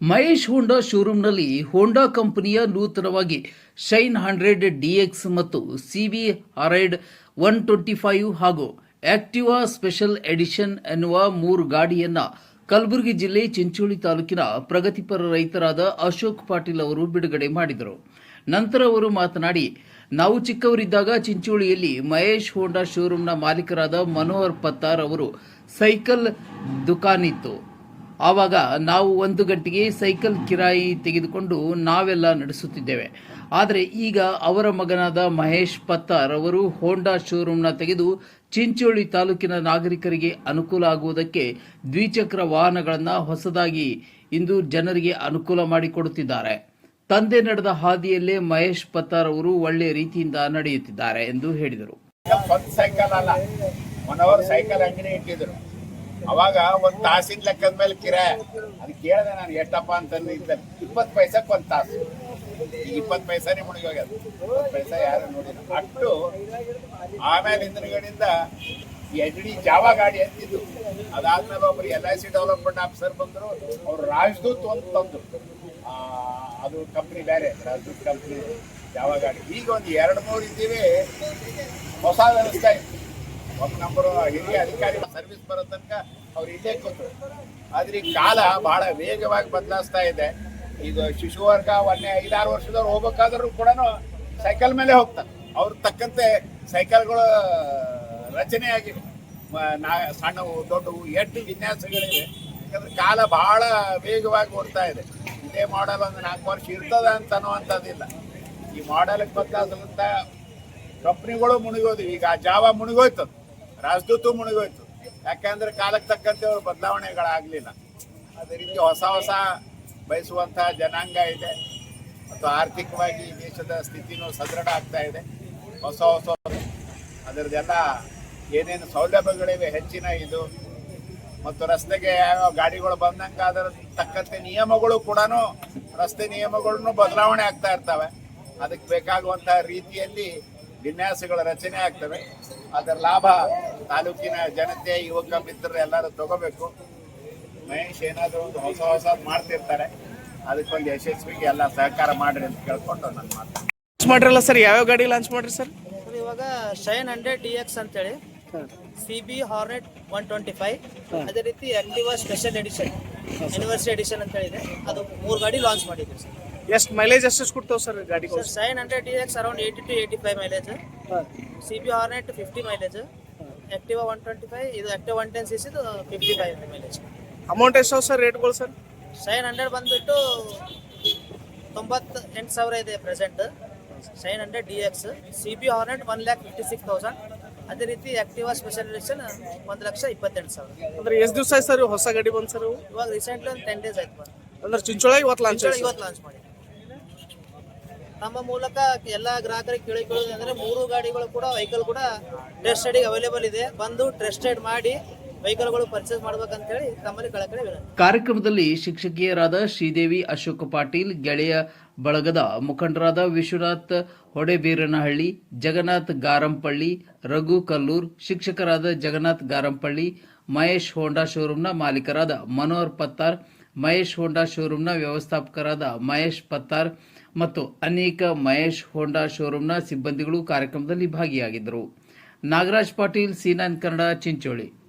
ಮಹೇಶ್ ಹೋಂಡಾ ಶೋರೂಮ್ನಲ್ಲಿ Honda ಕಂಪನಿಯ ನೂತನವಾಗಿ Shine hundred DX ಮತ್ತು ಸಿಬಿ ಹರೈಡ್ ಒನ್ ಟ್ವೆಂಟಿ ಫೈವ್ ಹಾಗೂ ಆಕ್ಟಿವಾ ಸ್ಪೆಷಲ್ ಎಡಿಷನ್ ಎನ್ನುವ ಮೂರು ಗಾಡಿಯನ್ನ ಕಲಬುರಗಿ ಜಿಲ್ಲೆ ಚಿಂಚೋಳಿ ತಾಲೂಕಿನ ಪ್ರಗತಿಪರ ರೈತರಾದ ಅಶೋಕ್ ಪಾಟೀಲ್ ಅವರು ಬಿಡುಗಡೆ ಮಾಡಿದರು. ನಂತರ ಅವರು ಮಾತನಾಡಿ, ನಾವು ಚಿಕ್ಕವರಿದ್ದಾಗ ಚಿಂಚೋಳಿಯಲ್ಲಿ ಮಹೇಶ್ ಹೋಂಡಾ ಶೋರೂಮ್ನ ಮಾಲೀಕರಾದ ಮನೋಹರ್ ಪತ್ತಾರ್ ಅವರು ಸೈಕಲ್ ದುಕಾನಿತ್ತು. ಆವಾಗ ನಾವು ಒಂದು ಗಂಟೆಗೆ ಸೈಕಲ್ ಕಿರಾಯಿ ತೆಗೆದುಕೊಂಡು ನಾವೆಲ್ಲ ನಡೆಸುತ್ತಿದ್ದೇವೆ. ಆದರೆ ಈಗ ಅವರ ಮಗನಾದ ಮಹೇಶ್ ಪತ್ತಾರ್ ಅವರು ಹೋಂಡಾ ಶೋರೂಮ್ನ ತೆಗೆದು ಚಿಂಚೋಳಿ ತಾಲೂಕಿನ ನಾಗರಿಕರಿಗೆ ಅನುಕೂಲ ಆಗುವುದಕ್ಕೆ ದ್ವಿಚಕ್ರ ವಾಹನಗಳನ್ನು ಹೊಸದಾಗಿ ಇಂದು ಜನರಿಗೆ ಅನುಕೂಲ ಮಾಡಿಕೊಡುತ್ತಿದ್ದಾರೆ. ತಂದೆ ನಡೆದ ಹಾದಿಯಲ್ಲೇ ಮಹೇಶ್ ಪತ್ತಾರ್ ಅವರು ಒಳ್ಳೆಯ ರೀತಿಯಿಂದ ನಡೆಯುತ್ತಿದ್ದಾರೆ ಎಂದು ಹೇಳಿದರು. ಸೈಕಲ್ ಸೈಕಲ್ ಇಟ್ಟಿದ್ರು. ಅವಾಗ ಒಂದ್ ತಾಸಿನ ಲೆಕ್ಕದ ಮೇಲೆ ಕಿರಾಯ ಅದು ಕೇಳಿದೆ ನಾನು, ಎಷ್ಟಪ್ಪ? ಅಂತ ಇಪ್ಪತ್ತು ಪೈಸಕ್ಕೆ ಒಂದ್ ತಾಸು. ಈಗ ಇಪ್ಪತ್ತು ಪೈಸಾನೇ ಮುಳುಗಿ ಹೋಗ್ಯದ. ಇಪ್ಪತ್ತು ಪೈಸಾ ಯಾರು ನೋಡಿಲ್ಲ. ಅಷ್ಟು ಆಮೇಲೆ ಹಿಂದಿನಗಡೆಯಿಂದ ಎಚ್ ಡಿ ಜಾವಾ ಗಾಡಿ ಅಂತಿದ್ದು ಅದಾದ್ಮೇಲೆ ಒಬ್ರು L I C development officer ಬಂದ್ರು. ಅವ್ರು ರಾಜದೂತ್ ಒಂದು ತಂದ್ರು ಅದು ಕಂಪ್ನಿ ಬೇರೆ, ರಾಜದೂತ್ ಕಂಪ್ನಿ ಜಾವ ಗಾಡಿ. ಈಗ ಒಂದು ಎರಡು ಮೂರು ಇದ್ದೀವಿ. ಹೊಸ ವ್ಯವಸ್ಥೆ ಇತ್ತು ಒಬ್ಬ ನಂಬರ್ ಹಿರಿಯ ಅಧಿಕಾರಿ ಸರ್ವಿಸ್ ಬರೋ ತನಕ ಅವ್ರು ಇಲ್ಲೇ ಕೂತರು. ಆದ್ರೆ ಈ ಕಾಲ ಬಹಳ ವೇಗವಾಗಿ ಬದಲಾಯಿಸ್ತಾ ಇದೆ. ಇದು ಶಿಶು ವರ್ಗ ಒಂದೇ ಐದಾರು ವರ್ಷದವ್ರು ಹೋಗ್ಬೇಕಾದ್ರೂ ಕೂಡ ಸೈಕಲ್ ಮೇಲೆ ಹೋಗ್ತಾರೆ. ಅವ್ರ ತಕ್ಕಂತೆ ಸೈಕಲ್ಗಳು ರಚನೆ ಆಗಿವೆ ನಾ, ಸಣ್ಣವು, ದೊಡ್ಡವು ಎಷ್ಟು ವಿನ್ಯಾಸಗಳಿವೆ. ಯಾಕಂದ್ರೆ ಕಾಲ ಬಹಳ ವೇಗವಾಗಿ ಓಡ್ತಾ ಇದೆ. ಇದೇ ಮಾಡಲ್ ಒಂದು ನಾಲ್ಕು ವರ್ಷ ಇರ್ತದ ಅಂತ ಅನ್ನುವಂಥದ್ದಿಲ್ಲ. ಈ ಮಾಡೆಲ್ಗೆ ಬದಲಾದಂಥ ಕಂಪ್ನಿಗಳು ಮುಳುಗೋದು ಈಗ ಜಾವ ಮುಳುಗೋಯ್ತು ರಾಜದೂತು ಮುಳುಗೋಯ್ತು ಯಾಕಂದ್ರೆ ಕಾಲಕ್ಕೆ ತಕ್ಕಂತೆ ಅವ್ರ ಬದಲಾವಣೆಗಳಾಗಲಿಲ್ಲ. ಅದೇ ರೀತಿ ಹೊಸ ಹೊಸ ಬಯಸುವಂತಹ ಜನಾಂಗ ಇದೆ. ಮತ್ತು ಆರ್ಥಿಕವಾಗಿ ದೇಶದ ಸ್ಥಿತಿನೂ ಸದೃಢ ಆಗ್ತಾ ಇದೆ. ಹೊಸ ಹೊಸ ಅದರದ್ದೆಲ್ಲ ಏನೇನು ಸೌಲಭ್ಯಗಳಿವೆ, ಹೆಚ್ಚಿನ ಇದು. ಮತ್ತು ರಸ್ತೆಗೆ ಯಾವ ಗಾಡಿಗಳು ಬಂದಂಗೆ ಅದರ ತಕ್ಕಂತೆ ನಿಯಮಗಳು ಕೂಡ ರಸ್ತೆ ನಿಯಮಗಳನ್ನು ಬದಲಾವಣೆ ಆಗ್ತಾ ಇರ್ತವೆ. ಅದಕ್ಕೆ ಬೇಕಾಗುವಂತಹ ರೀತಿಯಲ್ಲಿ ವಿನ್ಯಾಸಗಳ ರಚನೆ ಆಗ್ತವೆ. ಅದರ ಲಾಭ ತಾಲೂಕಿನ ಜನತೆ ಯುವಕ ಮಿತ್ರರು ಎಲ್ಲರೂ ತಗೋಬೇಕು. ಮಹೇಶ್ ಏನಾದರೂ ಒಂದು ಹೊಸ ಹೊಸ ಮಾಡ್ತಿರ್ತಾರೆ. ಅದಕ್ಕೊಂದು ಯಶಸ್ವಿಗೆ ಎಲ್ಲ ಸಹಕಾರ ಮಾಡ್ರಿ ಅಂತ ಕೇಳ್ಕೊಂಡು ನನ್ನ ಮಾತು. ಲಾಂಚ್ ಮಾಡಿರಲ್ಲ ಸರ್? ಯಾವ ಗಾಡಿ ಲಾಂಚ್ ಮಾಡ್ರಿ ಸರ್? ಸರ್ ಇವಾಗ ಶೈನ್ ಹಂಡ್ರೆಡ್ ಡಿ ಎಕ್ಸ್ ಅಂತೇಳಿ. C B Hornet one twenty five ಅದೇ ರೀತಿ Activa special edition university edition ಅಂತ ಹೇಳಿದೆ ಅದು ಮೂರು ಗಾಡಿ ಲಾಂಚ್ ಮಾಡಿದ್ದೀವಿ ಸರ್. ಎಷ್ಟು ಮೈಲೇಜ್ ಎಷ್ಟು ಕೊಡ್ತಾವ ಸರ್ ಗಾಡಿ sir seven hundred D X around eighty to eighty five mileage C B Hornet fifty mileage Activa one twenty five ಇದು ಆಕ್ಟಿವಾ ಒನ್ ಟೆನ್ ಸಿ ಸಿದು ಫಿಫ್ಟಿ ಫೈವ್ ಮೈಲೇಜ್ ಅಮೌಂಟ್ ಎಷ್ಟು sir ರೇಟ್ಗಳು sir Shine hundred ಬಂದುಬಿಟ್ಟು ತೊಂಬತ್ತು ಎಂಟು ಸಾವಿರ ಇದೆ present Shine hundred D X C B Hornet one lakh fifty six thousand ಅದೇ ರೀತಿ ಆಕ್ಟಿವಾ ಸ್ಪೆಷಲ್ ಎಡಿಷನ್ ಒಂದು ಲಕ್ಷ ಇಪ್ಪತ್ತೆಂಟು ಸಾವಿರ. ಅಂದ್ರೆ ಎಷ್ಟು ದಿವಸ ಆಯ್ತು ಸರ್ ಹೊಸ ಗಾಡಿ ಬಂದು ಸರ್ ಇವಾಗ ರೀಸೆಂಟ್ಲಿ ಒಂದು ಟೆನ್ ಡೇಸ್ ಆಯ್ತು ಬಂದು ಅಂದ್ರೆ ಚಿಂಚೋಳ ಇವತ್ತು ಲಾಂಚ್ ಇವತ್ತು ಲಾಂಚ್ ಮಾಡಿ ನಮ್ಮ ಮೂಲಕ ಎಲ್ಲ ಗ್ರಾಹಕರಿಗೆ ಕೇಳಿಕೊಳ್ಳೋದು ಅಂದ್ರೆ ಮೂರು ಗಾಡಿಗಳು ಕೂಡ ವೆಹಿಕಲ್ ಕೂಡ ಟೆಸ್ಟ್ ಸ್ಟಡಿಗೆ ಅವೈಲೇಬಲ್ ಇದೆ. ಬಂದು ಟ್ರಸ್ಟೆಡ್ ಮಾಡಿ ವೆಹಿಕಲ್ಗಳು ಪರ್ಚೇಸ್ ಮಾಡ್ಬೇಕಂತೇಳಿ ತಮ್ಮಲ್ಲಿ ಕಳಕಳಿ ಕಾರ್ಯಕ್ರಮದಲ್ಲಿ ಶಿಕ್ಷಕಿಯರಾದ ಶ್ರೀದೇವಿ ಅಶೋಕ್ ಪಾಟೀಲ್, ಗೆಳೆಯ ಬಳಗದ ಮುಖಂಡರಾದ ವಿಶ್ವನಾಥ್ ಹೊಡೆಬೀರನಹಳ್ಳಿ ಜಗನ್ನಾಥ್ ಗಾರಂಪಳ್ಳಿ, ರಘು ಕಲ್ಲೂರ್, ಶಿಕ್ಷಕರಾದ ಜಗನ್ನಾಥ್ ಗಾರಂಪಳ್ಳಿ, ಮಹೇಶ್ ಹೋಂಡಾ ಶೋರೂಮ್ನ ಮಾಲೀಕರಾದ ಮನೋಹರ್ ಪತ್ತಾರ್ ಮಹೇಶ್ ಹೋಂಡಾ ಶೋರೂಮ್ನ ವ್ಯವಸ್ಥಾಪಕರಾದ ಮಹೇಶ್ ಪತ್ತಾರ್ ಮತ್ತು ಅನೇಕ ಮಹೇಶ್ ಹೋಂಡಾ ಶೋರೂಮ್ನ ಸಿಬ್ಬಂದಿಗಳು ಕಾರ್ಯಕ್ರಮದಲ್ಲಿ ಭಾಗಿಯಾಗಿದ್ದರು. ನಾಗರಾಜ್ ಪಾಟೀಲ್, ಸೀನಾನ್ ನೈನ್ ಕನ್ನಡ, ಚಿಂಚೋಳಿ.